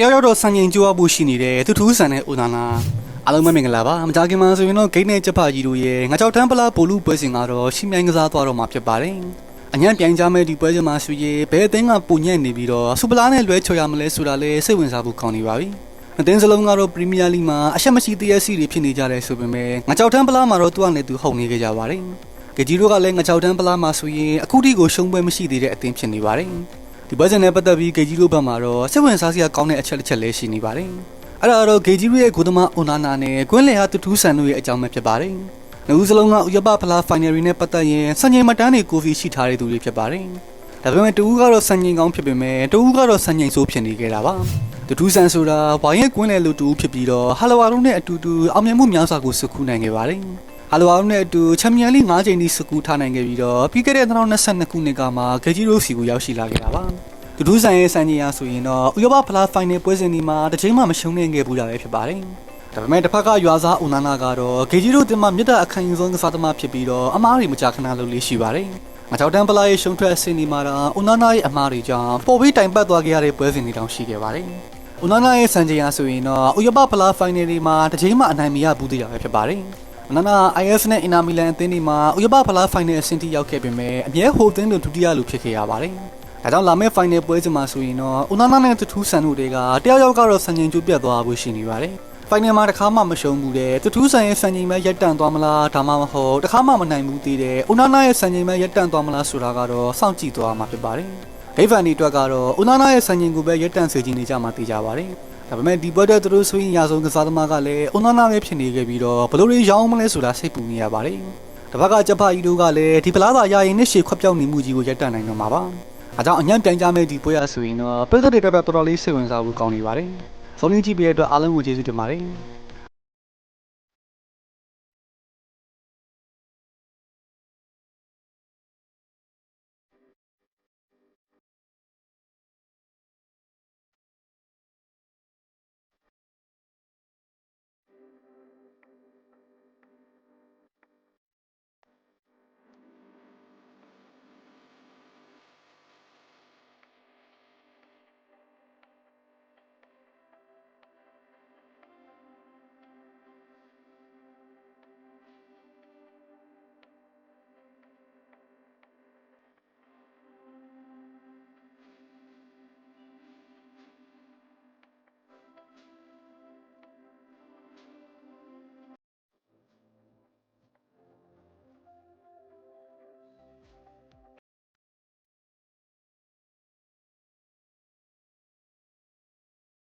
တယောက်ယောက်တော့စံချိန်ကြိုးရဖို့ရှိနေတဲ့သူထူးဆန်တဲ့ဦးနာနာအားလုံးပဲမင်္ဂလာပါမကြခင်မှာဆိုရင်တော့ဂိတ်နဲ့ချက်ဖကြီးတို့ရဲ့ငါကြောက်တန်းပလားပိုလူပွဲစဉ်ကတော့ရှင်းမြိုင်ကစားသွားတော့မှာဖြစ်ပါတယ်အညံ့ပြိုင်ကြမဲ့ဒီပွဲစဉ်မှာဆိုရင်ဘယ်အသင်းကပုံညံ့နေပြီးတော့စူပလာနဲ့လွဲချော်ရမလဲဆိုတာလဲစိတ်ဝင်စားဖို့ကောင်းနေပါပြီအသင်းစလုံးကတော့ပရီးမီးယားလိမှာအရှက်မရှိတရက်စီတွေဖြစ်နေကြတယ်ဆိုပေမဲ့ငါကြောက်တန်းပလားမှာတော့သူကလည်းသူဟုတ်နေကြကြပါတယ်ကကြီးတို့ကလည်းငါကြောက်တန်းပလားမှာဆိုရင်အခုထိကိုရှုံးပွဲမရှိသေးတဲ့အသင်းဖြစ်နေပါတယ် ဒီပွဲစဉ်နဲ့ပတ်သက်ပြီးကေကြီးတို့ဘက်မှာတော့စိတ်ဝင်စားစရာကောင်းတဲ့အချက်တစ်ချက်လည်းရှိနေပါတယ်အဲ့ဒါတော့ဂေဂျီရဲ့ဂိုဒမအိုနာနာနဲ့ကွင်းလယ်ဟာတူတူဆန်တို့ရဲ့အကြောင်းပဲဖြစ်ပါတယ်။နှုတ်စလုံးကဥယပဖလားဖိုင်နယ်ရီနဲ့ပတ်သက်ရင်စံချိန်မတန်းတွေကိုဖီရှိထားတဲ့သူတွေဖြစ်ပါတယ်။ဒါပေမဲ့တူဦးကတော့စံချိန်ကောင်းဖြစ်ပေမဲ့တူဦးကတော့စံချိန်ဆိုးဖြစ်နေခဲ့တာပါ။တူတူဆန်ဆိုတာဝိုင်းရဲ့ကွင်းလယ်လိုတူဦးဖြစ်ပြီးတော့ဟာလိုဝါတို့နဲ့အတူတူအောင်မြင်မှုများစွာကိုစုခုနိုင်ခဲ့ပါတယ်။ ဟာလိုဝါတို့နဲ့အတူချန်ပီယံလိ၅ချိန်ထိစုခုထားနိုင်ခဲ့ပြီးတော့ပြီးခဲ့တဲ့2022ခုနှစ်ကမှဂေဂျီရိုစီကိုရောက်ရှိလာခဲ့တာပါ။ဒူးဒူးဆိုင်ရဲ့စံကြီးအားဆိုရင်တော့ဥရောပဖလားဖိုင်နယ်ပွဲစဉ်ဒီမှာတစ်ချိန်မှမရှုံးနိုင်ခဲ့ဘူးတာပဲဖြစ်ပါတယ်။ဒါပေမဲ့တစ်ဖက်ကရွာသားဦးနာနာကတော့ဂေဂျီတို့တင်မှမြစ်တာအခမ်းဆုံးကစားသမားဖြစ်ပြီးတော့အမားတွေမကြာခဏလုပ်လေးရှိပါတယ်။ငါကြောက်တန်းပလာရဲ့ရှုံးထွက်အဆင့်ဒီမှာတော့ဦးနာနာရဲ့အမားတွေကြောင့်ပေါ်ပြီးတိုင်ပတ်သွားခဲ့ရတဲ့ပွဲစဉ်တွေတောင်ရှိခဲ့ပါတယ်။ဦးနာနာရဲ့စံချိန်အားဆိုရင်တော့ဥရောပဖလားဖိုင်နယ်ဒီမှာတစ်ချိန်မှအနိုင်မရဘူးသေးတာပဲဖြစ်ပါတယ်။ နနာ IS နဲ့ Inter Milan အသင်းတွေမှာဥရောပဖလားဖိုင်နယ်အဆင့်ထိရောက်ခဲ့ပေမဲ့အမြဲဟိုသင်းတို့ဒုတိယလူဖြစ်ခဲ့ရပါတယ်။ဒါကြောင့်လာမယ့်ဖိုင်နယ်ပွဲစဉ်မှာဆိုရင်တော့ဦးနာနာနဲ့တထူးဆန်တို့တွေကတယောက်ယောက်ကတော့စံချိန်ကျိုးပြတ်သွားဖို့ရှိနေပါတယ်။ဖိုင်နယ်မှာတစ်ခါမှမရှုံးဘူးတဲ့တထူးဆန်ရဲ့စံချိန်ပဲရက်တန့်သွားမလားဒါမှမဟုတ်တစ်ခါမှမနိုင်ဘူးသေးတယ်။ဦးနာနာရဲ့စံချိန်ပဲရက်တန့်သွားမလားဆိုတာကတော့စောင့်ကြည့်သွားမှာဖြစ်ပါတယ်။ဒိဗန်ဒီအတွက်ကတော့ဦးနာနာရဲ့စံချိန်ကိုပဲရက်တန့်စေချင်နေကြမှာသိကြပါတယ်။ ဒါပေမဲ့ဒီပွဲတဲ့သူတို့ဆိုရင်ရာဆုံးကစားသမားကလည်းအွန်နာနာပဲဖြစ်နေခဲ့ပြီးတော့ဘလို့တွေရောင်းမလဲဆိုတာစိတ်ပူနေရပါတယ်။တစ်ဖက်ကဂျပန်ကြီးတို့ကလည်းဒီပလားသာရရင်နှစ်ရှည်ခွက်ပြောက်နေမှုကြီးကိုရပ်တန့်နိုင်တော့မှာပါ။အဲကြောင့်အညံ့ပြိုင်ကြမဲ့ဒီပွဲရဆိုရင်တော့ပြည်သက်တွေအတွက်တော်တော်လေးစိတ်ဝင်စားဖို့ကောင်းနေပါတယ်။ဆုံးလင်းကြည့်ပြတဲ့အတွက်အားလုံးကိုကျေးဇူးတင်ပါတယ်။